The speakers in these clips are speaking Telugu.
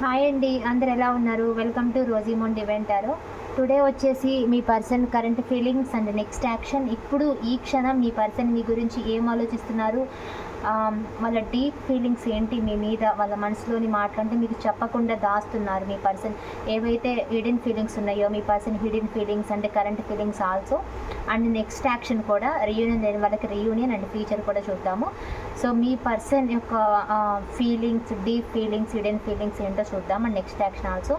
హాయ్ అండి అందరు ఎలా ఉన్నారు? వెల్కమ్ టు రోజీమోన్ డివెంటారో టుడే వచ్చేసి మీ person current feelings and next action ఇప్పుడు ఈ క్షణం మీ పర్సన్ మీ గురించి ఏం ఆలోచిస్తున్నారు? వాళ్ళ డీప్ ఫీలింగ్స్ ఏంటి మీ మీద? వాళ్ళ మనసులోని మాటలంటే మీకు చెప్పకుండా దాస్తున్నారు మీ పర్సన్ ఏవైతే హిడెన్ ఫీలింగ్స్ ఉన్నాయో మీ పర్సన్ హిడెన్ ఫీలింగ్స్ అంటే current feelings also and next action కూడా రియూనియన్ లేని వాళ్ళకి రియూనియన్ అండ్ ఫ్యూచర్ కూడా చూద్దాము. సో మీ పర్సన్ యొక్క feelings deep feelings hidden feelings ఏంటో చూద్దాం and next action also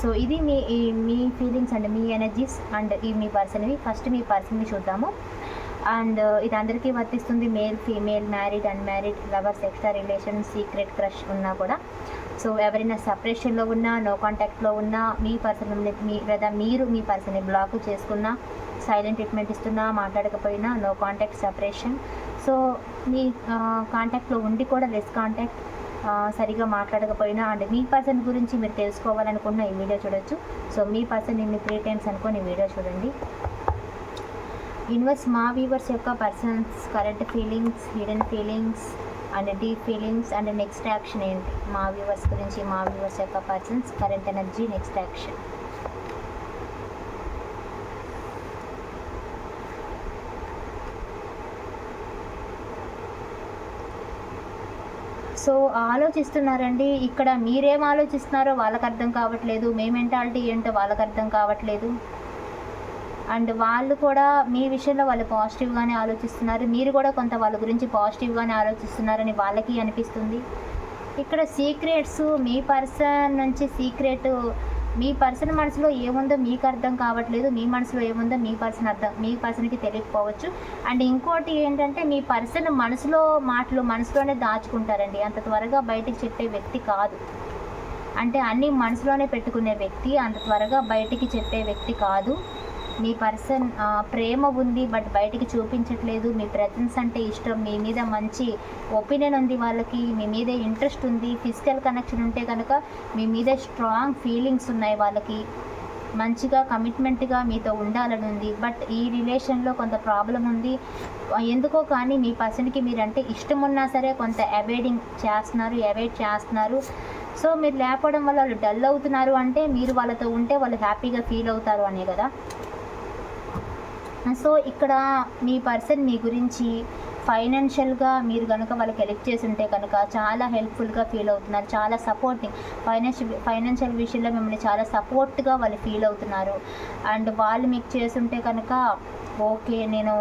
so ఇది మీ ఈ మీ ఫీలింగ్స్ అండ్ మీ ఎనర్జీస్ అండ్ ఈ మీ పర్సన్వి ఫస్ట్ మీ పర్సన్వి చూద్దాము. అండ్ ఇది అందరికీ వర్తిస్తుంది. Male female married unmarried lovers extra relation secret crush ఉన్నా కూడా. సో ఎవరైనా సపరేషన్లో ఉన్నా నో కాంటాక్ట్లో ఉన్నా మీ పర్సన్ మీ లేదా మీరు మీ పర్సన్ని బ్లాక్ చేసుకున్నా సైలెంట్ ట్రీట్మెంట్ ఇస్తున్నా మాట్లాడకపోయినా నో కాంటాక్ట్ సపరేషన్. సో మీ కాంటాక్ట్లో ఉండి కూడా లెస్ కాంటాక్ట్ సరిగా మాట్లాడకపోయినా అండ్ మీ పర్సన్ గురించి మీరు తెలుసుకోవాలనుకున్న ఈ వీడియో చూడొచ్చు. సో మీ పర్సన్ ఇన్ని త్రీ టైమ్స్ అనుకొని వీడియో చూడండి. యూనివర్స్ మా వ్యూవర్స్ యొక్క persons current feelings hidden feelings and deep feelings and next action ఏంటి? మా వ్యూవర్స్ గురించి మా వ్యూవర్స్ యొక్క persons current energy next action. So ఆలోచిస్తున్నారండి ఇక్కడ మీరేం ఆలోచిస్తున్నారో వాళ్ళకి అర్థం కావట్లేదు మే మెంటాలిటీ ఏంటో వాళ్ళకి అర్థం కావట్లేదు. అండ్ వాళ్ళు కూడా మీ విషయంలో వాళ్ళు పాజిటివ్గానే ఆలోచిస్తున్నారు. మీరు కూడా కొంత వాళ్ళ గురించి పాజిటివ్గానే ఆలోచిస్తున్నారని వాళ్ళకి అనిపిస్తుంది. ఇక్కడ సీక్రెట్స్ మీ పర్సన్ నుంచి సీక్రెట్ మీ పర్సన్ మనసులో ఏముందో మీకు అర్థం కావట్లేదు. మీ మనసులో ఏముందో మీ పర్సన్ అర్థం మీ పర్సన్కి తెలియకపోవచ్చు. అండ్ ఇంకోటి ఏంటంటే మీ పర్సన్ మనసులో మాటలు మనసులోనే దాచుకుంటారండి. అంత త్వరగా బయటికి చెప్పే వ్యక్తి కాదు. అంటే అన్నీ మనసులోనే పెట్టుకునే వ్యక్తి అంత త్వరగా బయటికి చెప్పే వ్యక్తి కాదు. మీ పర్సన్ ప్రేమ ఉంది బట్ బయటికి చూపించట్లేదు. మీ ప్రజెన్స్ అంటే ఇష్టం. మీ మీద మంచి ఒపీనియన్ ఉంది వాళ్ళకి. మీ మీద ఇంట్రెస్ట్ ఉంది. ఫిజికల్ కనెక్షన్ ఉంటే కనుక మీ మీద స్ట్రాంగ్ ఫీలింగ్స్ ఉన్నాయి వాళ్ళకి. మంచిగా కమిట్మెంట్గా మీతో ఉండాలని ఉంది. బట్ ఈ రిలేషన్లో కొంత ప్రాబ్లం ఉంది. ఎందుకో కానీ మీ పర్సన్కి మీరంటే ఇష్టం ఉన్నా సరే కొంత అవాయిడింగ్ చేస్తున్నారు అవాయిడ్ చేస్తున్నారు. సో మీరు లేకపోవడం వల్ల వాళ్ళు డల్ అవుతున్నారు అంటే మీరు వాళ్ళతో ఉంటే వాళ్ళు హ్యాపీగా ఫీల్ అవుతారు అనే కదా. సో ఇక్కడ మీ పర్సన్ మీ గురించి ఫైనాన్షియల్గా మీరు కనుక వాళ్ళకి హెల్ప్ చేసి ఉంటే కనుక చాలా హెల్ప్ఫుల్గా ఫీల్ అవుతున్నారు చాలా సపోర్టింగ్ ఫైనాన్షియల్ ఫైనాన్షియల్ విషయంలో మిమ్మల్ని చాలా సపోర్ట్గా వాళ్ళు ఫీల్ అవుతున్నారు అండ్ వాళ్ళు మీకు చేస్తుంటే కనుక ఓకే నేను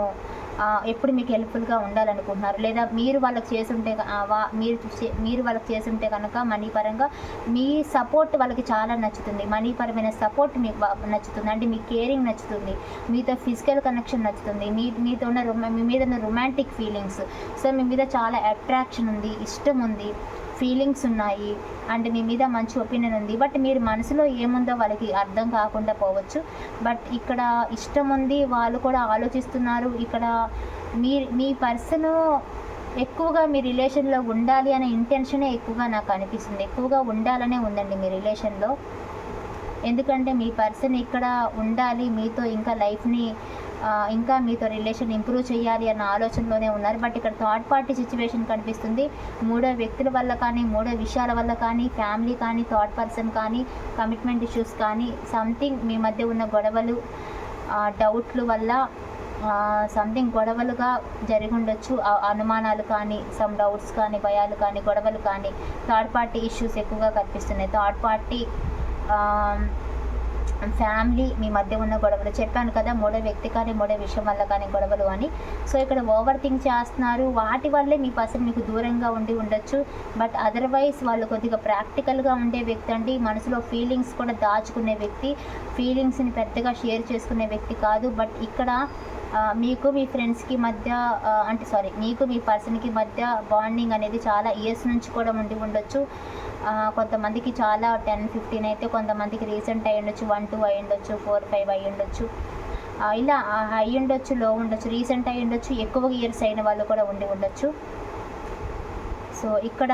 ఎప్పుడు మీకు హెల్ప్ఫుల్గా ఉండాలనుకుంటున్నారు? లేదా మీరు వాళ్ళకి చేసుంటే వా- మీరు చే- మీరు వాళ్ళకి చేసుంటే కనుక మనీ పరంగా మీ సపోర్ట్ వాళ్ళకి చాలా నచ్చుతుంది. మనీ పరమైన సపోర్ట్ మీకు నచ్చుతుంది. అంటే మీ కేరింగ్ నచ్చుతుంది. మీతో ఫిజికల్ కనెక్షన్ నచ్చుతుంది. మీ మీతో ఉన్న రొమా మీ మీద ఉన్న రొమాంటిక్ ఫీలింగ్స్ సో మీ మీద చాలా అట్రాక్షన్ ఉంది ఇష్టం ఉంది. ఫీలింగ్స్ ఉన్నాయి. అండ్ మీ మీద మంచి ఒపీనియన్ ఉంది. బట్ మీరు మనసులో ఏముందో వాళ్ళకి అర్థం కాకుండా పోవచ్చు. బట్ ఇక్కడ ఇష్టం ఉంది వాళ్ళు కూడా ఆలోచిస్తున్నారు. ఇక్కడ మీ మీ పర్సన్ ఎక్కువగా మీ రిలేషన్లో ఉండాలి అనే ఇంటెన్షనే ఎక్కువగా నాకు అనిపిస్తుంది. ఎక్కువగా ఉండాలనే ఉందండి మీ రిలేషన్లో ఎందుకంటే మీ పర్సన్ ఇక్కడ ఉండాలి మీతో ఇంకా లైఫ్ని ఇంకా మీతో రిలేషన్ ఇంప్రూవ్ చేయాలి అన్న ఆలోచనలోనే ఉన్నారు. బట్ ఇక్కడ థర్డ్ పార్టీ సిచ్యువేషన్ కనిపిస్తుంది. మూడో వ్యక్తుల వల్ల కానీ మూడో విషయాల వల్ల కానీ ఫ్యామిలీ కానీ థర్డ్ పర్సన్ కానీ కమిట్మెంట్ ఇష్యూస్ కానీ సంథింగ్ మీ మధ్య ఉన్న గొడవలు డౌట్లు వల్ల సంథింగ్ గొడవలుగా జరిగి ఉండొచ్చు. అనుమానాలు కానీ సమ్ డౌట్స్ కానీ భయాలు కానీ గొడవలు కానీ థర్డ్ పార్టీ ఇష్యూస్ ఎక్కువగా కనిపిస్తున్నాయి. థర్డ్ పార్టీ ఫ్యామిలీ మీ మధ్య ఉన్న గొడవలు. చెప్పాను కదా మూడో వ్యక్తి కానీ మూడో విషయం వల్ల కానీ గొడవలు అని. సో ఇక్కడ ఓవర్ థింక్ చేస్తున్నారు. వాటి వల్లే మీ పర్సన్ మీకు దూరంగా ఉండి ఉండొచ్చు. బట్ అదర్వైజ్ వాళ్ళు కొద్దిగా ప్రాక్టికల్గా ఉండే వ్యక్తి అండి. మనసులో ఫీలింగ్స్ కూడా దాచుకునే వ్యక్తి. ఫీలింగ్స్ని పెద్దగా షేర్ చేసుకునే వ్యక్తి కాదు. బట్ ఇక్కడ మీకు మీ ఫ్రెండ్స్కి మధ్య అంటే సారీ మీకు మీ పర్సన్కి మధ్య బాండింగ్ అనేది చాలా ఇయర్స్ నుంచి కూడా ఉండి ఉండొచ్చు. కొంతమందికి చాలా టెన్ ఫిఫ్టీన్ అయితే కొంతమందికి రీసెంట్ అయి ఉండొచ్చు వన్ టూ అయి ఉండొచ్చు ఫోర్ ఫైవ్ అయి ఉండొచ్చు. ఇలా హై ఉండొచ్చు లో ఉండొచ్చు రీసెంట్ అయి ఉండొచ్చు ఎక్కువ ఇయర్స్ అయిన వాళ్ళు కూడా ఉండి ఉండొచ్చు. సో ఇక్కడ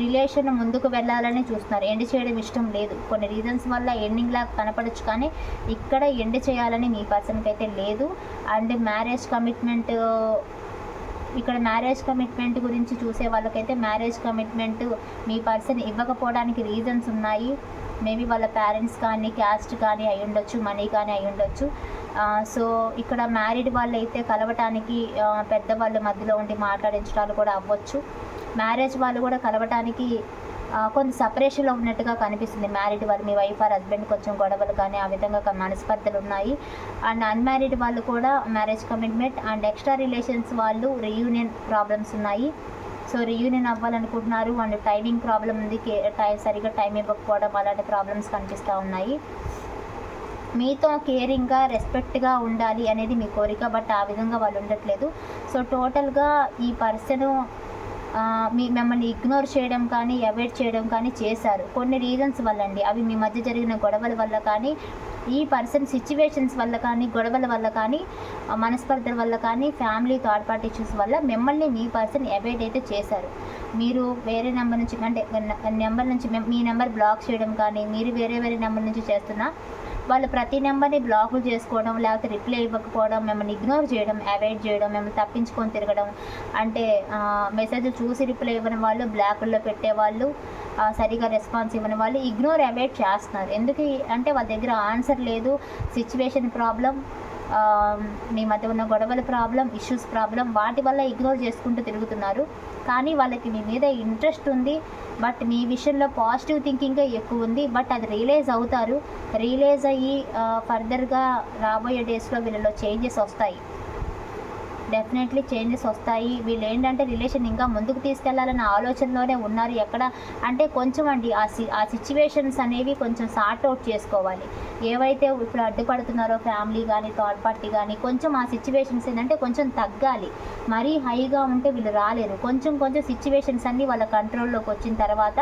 రిలేషన్ ముందుకు వెళ్ళాలని చూస్తున్నారు. ఎండ్ చేయడం ఇష్టం లేదు. కొన్ని రీజన్స్ వల్ల ఎండింగ్ లాగా కనపడచ్చు కానీ ఇక్కడ ఎండ్ చేయాలని మీ పర్సన్కి అయితే లేదు. అండ్ మ్యారేజ్ కమిట్మెంట్ ఇక్కడ మ్యారేజ్ కమిట్మెంట్ గురించి చూసే వాళ్ళకైతే మ్యారేజ్ కమిట్మెంట్ మీ పర్సన్ ఇవ్వకపోవడానికి రీజన్స్ ఉన్నాయి. మేబీ వాళ్ళ పేరెంట్స్ కానీ క్యాస్ట్ కానీ అయి ఉండొచ్చు మనీ కానీ అయి ఉండొచ్చు. సో ఇక్కడ మ్యారీడ్ వాళ్ళు అయితే కలవటానికి ఆ, పెద్దవాళ్ళ మధ్యలో ఉండి మాట్లాడించడాలు కూడా అవ్వచ్చు. మ్యారేజ్ వాళ్ళు కూడా కలవటానికి కొన్ని కొంత సపరేషన్లో ఉన్నట్టుగా కనిపిస్తుంది. మ్యారీడ్ వాళ్ళు మీ వైఫ్ ఆర్ హస్బెండ్ కొంచెం గొడవలు కానీ ఆ విధంగా మనస్పర్ధలు ఉన్నాయి. అండ్ అన్మ్యారీడ్ వాళ్ళు కూడా marriage commitment and extra relations వాళ్ళు రీయూనియన్ ప్రాబ్లమ్స్ ఉన్నాయి. సో రీయూనియన్ అవ్వాలనుకుంటున్నారు. అండ్ టైమింగ్ ప్రాబ్లం ఉంది. కే- టైం సరిగ్గా టైం ఇవ్వకపోవడం అలాంటి ప్రాబ్లమ్స్ కనిపిస్తూ ఉన్నాయి. మీతో కేరింగ్గా రెస్పెక్ట్గా ఉండాలి అనేది మీ కోరిక బట్ ఆ విధంగా వాళ్ళు ఉండట్లేదు. సో టోటల్గా ఈ పర్సన్ మీ మిమ్మల్ని ఇగ్నోర్ చేయడం కానీ అవాయిడ్ చేయడం కానీ చేశారు. కొన్ని రీజన్స్ వల్ల అండి అవి మీ మధ్య జరిగిన గొడవల వల్ల కానీ ఈ పర్సన్ సిచ్యువేషన్స్ వల్ల కానీ గొడవల వల్ల కానీ మనస్పర్ధ మనస్పర్ధల వల్ల కానీ ఫ్యామిలీ థర్డ్ పార్టీ ఇష్యూస్ వల్ల మిమ్మల్ని మీ పర్సన్ అవాయిడ్ అయితే చేశారు. మీరు వేరే నెంబర్ నుంచి అంటే నెంబర్ నుంచి మీ నెంబర్ బ్లాక్ చేయడం కానీ మీరు వేరే వేరే నెంబర్ నుంచి చేస్తున్నా వాళ్ళు ప్రతి నెంబర్ని బ్లాకులు చేసుకోవడం లేకపోతే రిప్లై ఇవ్వకపోవడం మిమ్మల్ని ఇగ్నోర్ చేయడం అవాయిడ్ చేయడం మిమ్మల్ని తప్పించుకొని తిరగడం. అంటే మెసేజ్ చూసి రిప్లై ఇవ్వని వాళ్ళు బ్లాకుల్లో పెట్టేవాళ్ళు సరిగా రెస్పాన్స్ ఇవ్వని వాళ్ళు ఇగ్నోర్ అవాయిడ్ చేస్తున్నారు. ఎందుకు అంటే వాళ్ళ దగ్గర ఆన్సర్ లేదు సిచ్యువేషన్ ప్రాబ్లం మీ మధ్య ఉన్న గొడవల ప్రాబ్లం ఇష్యూస్ ప్రాబ్లం వాటి వల్ల ఇగ్నోర్ చేసుకుంటూ తిరుగుతున్నారు. కానీ వాళ్ళకి మీ మీద ఇంట్రెస్ట్ ఉంది బట్ మీ విషయంలో పాజిటివ్ థింకింగ్ ఎక్కువ ఉంది బట్ అది రియలైజ్ అవుతారు. రియలైజ్ అయ్యి ఫర్దర్గా రాబోయే డేస్లో వీళ్ళలో చేంజెస్ వస్తాయి. డెఫినెట్లీ చేంజెస్ వస్తాయి. వీళ్ళు ఏంటంటే రిలేషన్ ఇంకా ముందుకు తీసుకెళ్ళాలన్న ఆలోచనలోనే ఉన్నారు. ఎక్కడ అంటే కొంచెం అండి ఆ సి ఆ సిచ్యువేషన్స్ అనేవి కొంచెం సార్ట్ అవుట్ చేసుకోవాలి. ఏవైతే ఇప్పుడు అడ్డుపడుతున్నారో ఫ్యామిలీ కానీ థర్డ్ పార్టీ కానీ కొంచెం ఆ సిచ్యువేషన్స్ ఏంటంటే కొంచెం తగ్గాలి. మరీ హైగా ఉంటే వీళ్ళు రాలేరు. కొంచెం కొంచెం సిచ్యువేషన్స్ అన్నీ వాళ్ళ కంట్రోల్లోకి వచ్చిన తర్వాత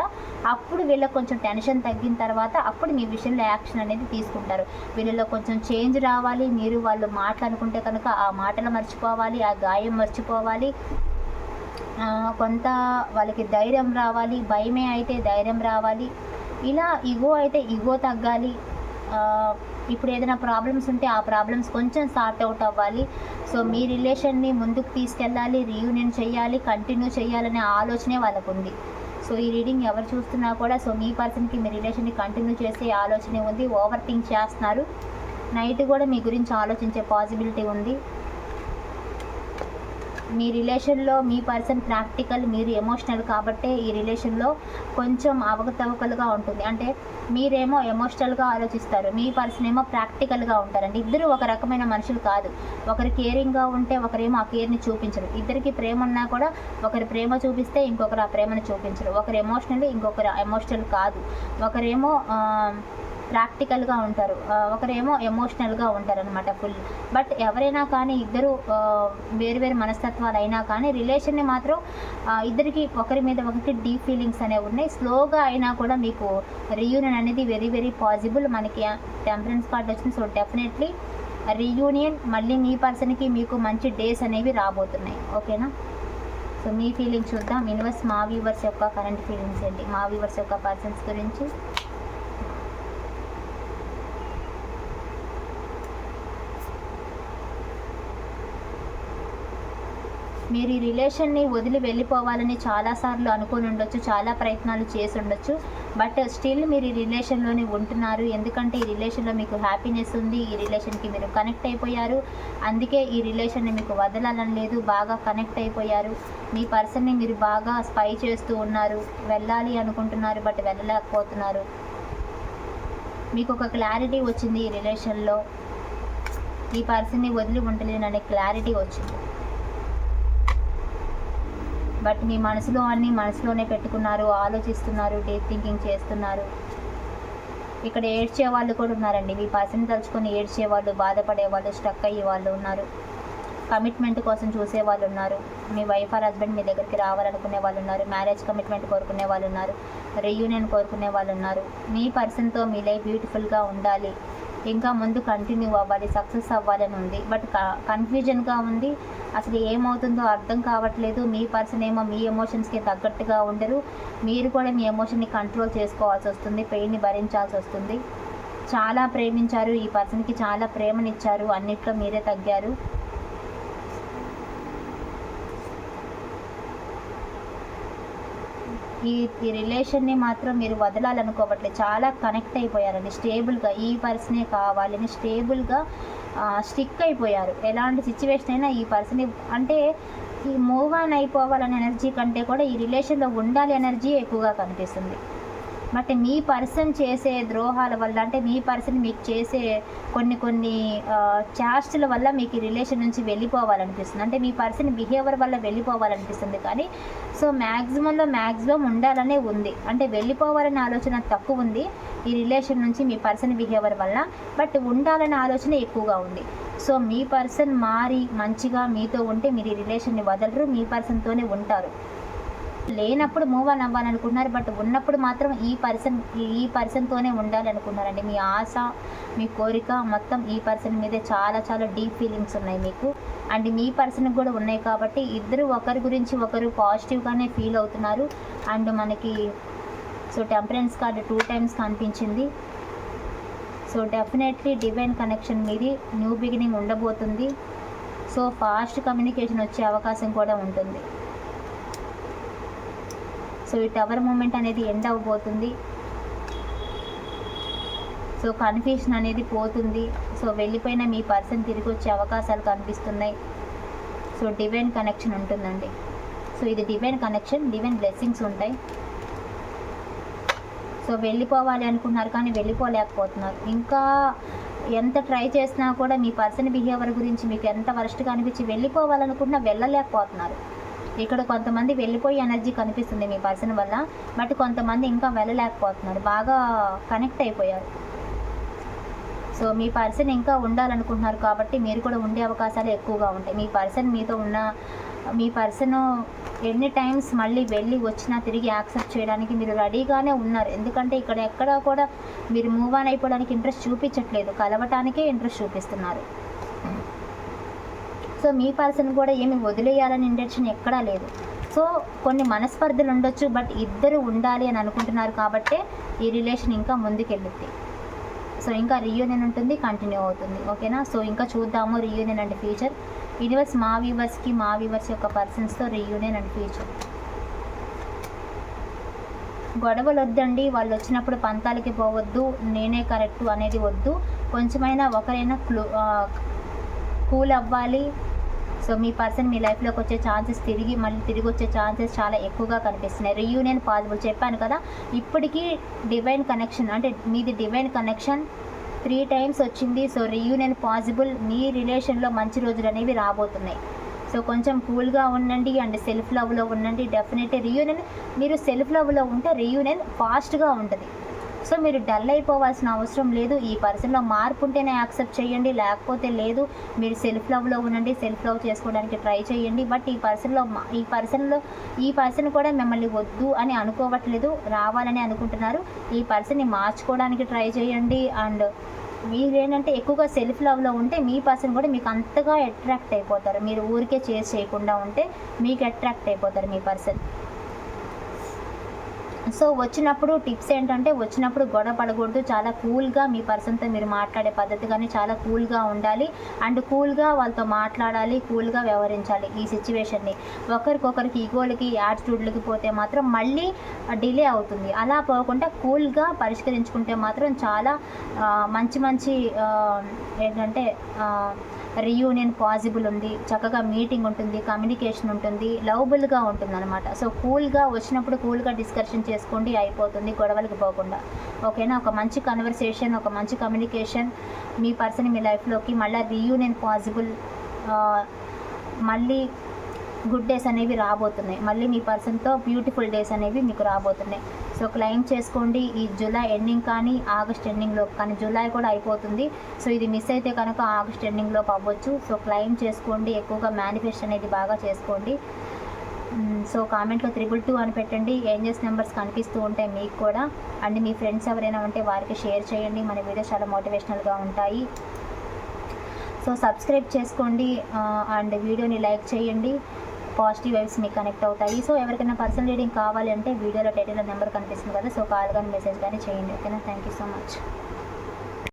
అప్పుడు వీళ్ళకి కొంచెం టెన్షన్ తగ్గిన తర్వాత అప్పుడు మీ విషయంలో యాక్షన్ అనేది తీసుకుంటారు. వీళ్ళలో కొంచెం చేంజ్ రావాలి. మీరు వాళ్ళు మాట్లాడుకుంటే కనుక ఆ మాటలు మర్చిపోవాలి. ఆ గాయం మర్చిపోవాలి. కొంత వాళ్ళకి ధైర్యం రావాలి. భయమే అయితే ధైర్యం రావాలి. ఇలా ఇగో అయితే ఇగో తగ్గాలి. ఇప్పుడు ఏదైనా ప్రాబ్లమ్స్ ఉంటే ఆ ప్రాబ్లమ్స్ కొంచెం సార్ట్ అవుట్ అవ్వాలి. సో మీ రిలేషన్ని ముందుకు తీసుకెళ్ళాలి. రీయూనియన్ చేయాలి. కంటిన్యూ చేయాలనే ఆలోచనే వాళ్ళకు ఉంది సో ఈ రీడింగ్ ఎవరు చూస్తున్నా కూడా సో మీ పర్సన్కి మీ రిలేషన్ని కంటిన్యూ చేసే ఆలోచనే ఉంది. ఓవర్ థింక్ చేస్తున్నారు. నైట్ కూడా మీ గురించి ఆలోచించే పాసిబిలిటీ ఉంది. మీ రిలేషన్లో మీ పర్సన్ ప్రాక్టికల్ మీరు ఎమోషనల్ కాబట్టే ఈ రిలేషన్లో కొంచెం అవకతవకలుగా ఉంటుంది. అంటే మీరేమో ఎమోషనల్గా ఆలోచిస్తారు మీ పర్సన్ ఏమో ప్రాక్టికల్గా ఉంటారండి. ఇద్దరు ఒక రకమైన మనుషులు కాదు. ఒకరు కేరింగ్గా ఉంటే ఒకరేమో ఆ కేర్ని చూపించరు. ఇద్దరికి ప్రేమ ఉన్నా కూడా ఒకరి ప్రేమ చూపిస్తే ఇంకొకరు ఆ ప్రేమను చూపించరు. ఒకరు ఎమోషనల్ ఇంకొకరు ఎమోషనల్ కాదు. ఒకరేమో ప్రాక్టికల్గా ఉంటారు. ఒకరేమో ఎమోషనల్గా ఉంటారు అనమాట ఫుల్ బట్ ఎవరైనా కానీ ఇద్దరు వేరు వేరు మనస్తత్వాలు అయినా కానీ రిలేషన్ని మాత్రం ఇద్దరికి ఒకరి మీద ఒకరికి డీప్ ఫీలింగ్స్ అనేవి ఉన్నాయి. స్లోగా అయినా కూడా మీకు రీయూనియన్ అనేది వెరీ వెరీ పాసిబుల్ మనకి టెంపరెన్స్ కార్డ్ వచ్చింది. సో డెఫినెట్లీ రీయూనియన్ మళ్ళీ మీ పర్సన్కి మీకు మంచి డేస్ అనేవి రాబోతున్నాయి. ఓకేనా సో మీ ఫీలింగ్స్ చూద్దాం. యూనివర్స్ మా వ్యూవర్స్ యొక్క కరెంట్ ఫీలింగ్స్ ఏంటి? మా వ్యూవర్స్ యొక్క పర్సన్స్ గురించి. మీరు ఈ రిలేషన్ని వదిలి వెళ్ళిపోవాలని చాలాసార్లు అనుకుని ఉండొచ్చు చాలా ప్రయత్నాలు చేసి ఉండొచ్చు. బట్ స్టిల్ మీరు ఈ రిలేషన్లోనే ఉంటున్నారు. ఎందుకంటే ఈ రిలేషన్లో మీకు హ్యాపీనెస్ ఉంది ఈ రిలేషన్కి మీరు కనెక్ట్ అయిపోయారు. అందుకే ఈ రిలేషన్ని మీకు వదలాలని లేదు బాగా కనెక్ట్ అయిపోయారు. మీ పర్సన్ని మీరు బాగా స్పై చేస్తూ ఉన్నారు. వెళ్ళాలి అనుకుంటున్నారు బట్ వెళ్ళలేకపోతున్నారు. మీకు ఒక క్లారిటీ వచ్చింది ఈ రిలేషన్లో. ఈ పర్సన్ని వదిలి ఉండలేననే క్లారిటీ వచ్చింది. బట్ మీ మనసులో అన్ని మనసులోనే పెట్టుకున్నారు ఆలోచిస్తున్నారు డీప్ థింకింగ్ చేస్తున్నారు. ఇక్కడ ఏడ్చే వాళ్ళు కూడా ఉన్నారండి. మీ పర్సన్ తలుచుకొని ఏడ్చే వాళ్ళు బాధపడే వాళ్ళు స్ట్రక్ అయ్యే వాళ్ళు ఉన్నారు. కమిట్మెంట్ కోసం చూసే వాళ్ళు ఉన్నారు. మీ వైఫ్ ఆర్ హస్బెండ్ మీ దగ్గరికి రావాలనుకునే వాళ్ళు ఉన్నారు. మ్యారేజ్ కమిట్మెంట్ కోరుకునే వాళ్ళు ఉన్నారు. రీయూనియన్ కోరుకునే వాళ్ళు ఉన్నారు. మీ పర్సన్తో మీ లైఫ్ బ్యూటిఫుల్గా ఉండాలి. ఇంకా ముందు కంటిన్యూ అవ్వాలి సక్సెస్ అవ్వాలని ఉంది. బట్ కన్ఫ్యూజన్గా ఉంది. అసలు ఏమవుతుందో అర్థం కావట్లేదు. మీ పర్సన్ ఏమో మీ ఎమోషన్స్కి తగ్గట్టుగా ఉండరు. మీరు కూడా మీ ఎమోషన్ని కంట్రోల్ చేసుకోవాల్సి వస్తుంది. పెయిన్ని భరించాల్సి వస్తుంది. చాలా ప్రేమించారు. ఈ పర్సన్కి చాలా ప్రేమనిచ్చారు. అన్నిట్లో మీరే తగ్గారు. ఈ ఈ రిలేషన్ని మాత్రం మీరు వదలాలనుకోవట్లేదు. చాలా కనెక్ట్ అయిపోయారండి స్టేబుల్గా ఈ పర్సనే కావాలని స్టేబుల్గా స్టిక్ అయిపోయారు. ఎలాంటి సిచ్యువేషన్ అయినా ఈ పర్సన్ అంటే ఈ మూవ్ ఆన్ అయిపోవాలనే ఎనర్జీ కంటే కూడా ఈ రిలేషన్లో ఉండాలి ఎనర్జీ ఎక్కువగా కనిపిస్తుంది. బట్ మీ పర్సన్ చేసే ద్రోహాల వల్ల అంటే మీ పర్సన్ మీకు చేసే కొన్ని కొన్ని చాస్టుల వల్ల మీకు ఈ రిలేషన్ నుంచి వెళ్ళిపోవాలనిపిస్తుంది. అంటే మీ పర్సన్ బిహేవియర్ వల్ల వెళ్ళిపోవాలనిపిస్తుంది. కానీ సో మ్యాక్సిమంలో మ్యాక్సిమం ఉండాలనే ఉంది. అంటే వెళ్ళిపోవాలనే ఆలోచన తక్కువ ఉంది ఈ రిలేషన్ నుంచి మీ పర్సన్ బిహేవియర్ వల్ల. బట్ ఉండాలనే ఆలోచన ఎక్కువగా ఉంది. సో మీ పర్సన్ మారి మంచిగా మీతో ఉంటే మీరు ఈ రిలేషన్ని వదలరు మీ పర్సన్తోనే ఉంటారు. లేనప్పుడు మూవ్ ఆన్ అవ్వాలనుకున్నారు బట్ ఉన్నప్పుడు మాత్రం ఈ పర్సన్ ఈ పర్సన్తోనే ఉండాలనుకున్నారండి మీ ఆశ మీ కోరిక మొత్తం ఈ పర్సన్ మీదే చాలా చాలా డీప్ ఫీలింగ్స్ ఉన్నాయి మీకు. అండ్ మీ పర్సన్కి కూడా ఉన్నాయి కాబట్టి ఇద్దరు ఒకరి గురించి ఒకరు పాజిటివ్గానే ఫీల్ అవుతున్నారు. అండ్ మనకి so temperance card two times కనిపించింది. సో డెఫినెట్లీ డివైన్ కనెక్షన్ మీది న్యూ బిగినింగ్ ఉండబోతుంది. సో ఫాస్ట్ కమ్యూనికేషన్ వచ్చే అవకాశం కూడా ఉంటుంది. సో ఈ టవర్ మూమెంట్ అనేది ఎండ్ అవ్వబోతుంది. సో కన్ఫ్యూషన్ అనేది పోతుంది. సో వెళ్ళిపోయిన మీ పర్సన్ తిరిగి వచ్చే అవకాశాలు కనిపిస్తున్నాయి. సో డివైన్ కనెక్షన్ ఉంటుందండి. సో ఇది డివైన్ కనెక్షన్ డివైన్ బ్లెస్సింగ్స్ ఉంటాయి. సో వెళ్ళిపోవాలి అనుకున్నారు కానీ వెళ్ళిపోలేకపోతున్నారు. ఇంకా ఎంత ట్రై చేసినా కూడా మీ పర్సన్ బిహేవియర్ గురించి మీకు ఎంత వరస్ట్గా అనిపించి వెళ్ళిపోవాలనుకున్నా వెళ్ళలేకపోతున్నారు. ఇక్కడ కొంతమంది వెళ్ళిపోయి ఎనర్జీ కనిపిస్తుంది మీ పర్సన్ వల్ల బట్ కొంతమంది ఇంకా వెళ్ళలేకపోతున్నారు. బాగా కనెక్ట్ అయిపోయారు. సో మీ పర్సన్ ఇంకా ఉండాలనుకుంటున్నారు కాబట్టి మీరు కూడా ఉండే అవకాశాలు ఎక్కువగా ఉంటాయి. మీ పర్సన్ మీతో ఉన్న మీ పర్సన్ ఎన్ని టైమ్స్ మళ్ళీ వెళ్ళి వచ్చినా తిరిగి యాక్సెప్ట్ చేయడానికి మీరు రెడీగానే ఉన్నారు. ఎందుకంటే ఇక్కడ ఎక్కడ కూడా మీరు మూవ్ ఆన్ అయిపోవడానికి ఇంట్రెస్ట్ చూపించట్లేదు. కలవటానికే ఇంట్రెస్ట్ చూపిస్తున్నారు. సో మీ పర్సన్ కూడా ఏమి వదిలేయాలని ఇంటెన్షన్ ఎక్కడా లేదు. సో కొన్ని మనస్పర్ధలు ఉండొచ్చు బట్ ఇద్దరు ఉండాలి అని అనుకుంటున్నారు కాబట్టే ఈ రిలేషన్ ఇంకా ముందుకెళ్ళుద్ది. సో ఇంకా రీయూనియన్ ఉంటుంది కంటిన్యూ అవుతుంది. ఓకేనా? సో ఇంకా చూద్దాము రీయూనియన్ అండ్ ఫ్యూచర్. యూనివర్స్ మా వ్యూవర్స్కి మా వ్యూవర్స్ యొక్క పర్సన్స్తో రీయూనియన్ అండ్ ఫ్యూచర్. గొడవలు వద్దండి వాళ్ళు వచ్చినప్పుడు పంతాలకి పోవద్దు నేనే కరెక్ట్ అనేది వద్దు. కొంచెమైనా ఒకరైనా క్లూ కూల్ అవ్వాలి సో మీ పర్సన్ మీ లైఫ్లోకి వచ్చే ఛాన్సెస్ తిరిగి మళ్ళీ తిరిగి వచ్చే ఛాన్సెస్ చాలా ఎక్కువగా కనిపిస్తున్నాయి. రీయూనియన్ పాసిబుల్ చెప్పాను కదా ఇప్పటికీ డివైన్ కనెక్షన్ అంటే మీది డివైన్ కనెక్షన్ త్రీ టైమ్స్ వచ్చింది. సో రీయూనియన్ పాసిబుల్ మీ రిలేషన్లో మంచి రోజులు అనేవి రాబోతున్నాయి. సో కొంచెం కూల్గా ఉండండి అండ్ సెల్ఫ్ లవ్లో ఉండండి. డెఫినెట్ రీయూనియన్ మీరు సెల్ఫ్ లవ్లో ఉంటే రీయూనియన్ ఫాస్ట్గా ఉంటుంది. సో మీరు డల్ అయిపోవాల్సిన అవసరం లేదు. ఈ పర్సన్లో మార్పు ఉంటేనే యాక్సెప్ట్ చేయండి. లేకపోతే లేదు మీరు సెల్ఫ్ లవ్లో ఉండండి. సెల్ఫ్ లవ్ చేసుకోవడానికి ట్రై చేయండి. బట్ ఈ పర్సన్లో ఈ పర్సన్లో ఈ పర్సన్ కూడా మిమ్మల్ని వద్దు అని అనుకోవట్లేదు. రావాలని అనుకుంటున్నారు. ఈ పర్సన్ని మార్చుకోవడానికి ట్రై చేయండి. అండ్ మీరేంటంటే ఎక్కువగా సెల్ఫ్ లవ్లో ఉంటే మీ పర్సన్ కూడా మీకు అంతగా అట్రాక్ట్ అయిపోతారు. మీరు ఊరికే చేసి చేయకుండా ఉంటే మీకు అట్రాక్ట్ అయిపోతారు మీ పర్సన్. సో వచ్చినప్పుడు టిప్స్ ఏంటంటే వచ్చినప్పుడు గొడవ పడకూడదు. చాలా కూల్గా మీ పర్సన్తో మీరు మాట్లాడే పద్ధతి కానీ చాలా కూల్గా ఉండాలి. అండ్ కూల్గా వాళ్ళతో మాట్లాడాలి కూల్గా వ్యవహరించాలి ఈ సిచ్యువేషన్ని. ఒకరికొకరికి ఈగోలకి యాటిట్యూడ్లకి పోతే మాత్రం మళ్ళీ డిలే అవుతుంది. అలా పోకుండా కూల్గా పరిష్కరించుకుంటే మాత్రం చాలా మంచి మంచి ఏంటంటే రీయూనియన్ పాసిబుల్ ఉంది చక్కగా మీటింగ్ ఉంటుంది కమ్యూనికేషన్ ఉంటుంది లవబుల్గా ఉంటుంది అనమాట సో కూల్గా వచ్చినప్పుడు కూల్గా డిస్కషన్ చేసుకోండి అయిపోతుంది గొడవలకు పోకుండా. ఓకేనా ఒక మంచి కన్వర్సేషన్ ఒక మంచి కమ్యూనికేషన్ మీ పర్సన్ మీ లైఫ్లోకి మళ్ళీ రీయూనియన్ పాసిబుల్ మళ్ళీ గుడ్ డేస్ అనేవి రాబోతున్నాయి. మళ్ళీ మీ పర్సన్తో బ్యూటిఫుల్ డేస్ అనేవి మీకు రాబోతున్నాయి. సో క్లెయిమ్ చేసుకోండి. ఈ జూలై ఎండింగ్ కానీ ఆగస్ట్ ఎండింగ్లో కానీ జూలై కూడా అయిపోతుంది. సో ఇది మిస్ అయితే కనుక ఆగస్ట్ ఎండింగ్లోకి అవ్వచ్చు. సో క్లెయిమ్ చేసుకోండి. ఎక్కువగా మేనిఫెస్ట్ అనేది బాగా చేసుకోండి. సో కామెంట్లో త్రిబుల్ టూ అని పెట్టండి. ఏంజెస్ నెంబర్స్ కనిపిస్తూ ఉంటాయి మీకు కూడా. అండ్ మీ ఫ్రెండ్స్ ఎవరైనా ఉంటే వారికి షేర్ చేయండి. మన వీడియోస్ చాలా మోటివేషనల్గా ఉంటాయి. సో సబ్స్క్రైబ్ చేసుకోండి. అండ్ వీడియోని లైక్ చేయండి. పాజిటివ్ వైబ్స్ మీకు కనెక్ట్ అవుతాయి. సో ఎవరికైనా పర్సనల్ రీడింగ్ కావాలి అంటే వీడియోలో టైటిల్ నెంబర్ కనిపిస్తుంది కదా సో కాల్ కానీ మెసేజ్ కానీ చేయండి. ఓకేనా? Thank you so much.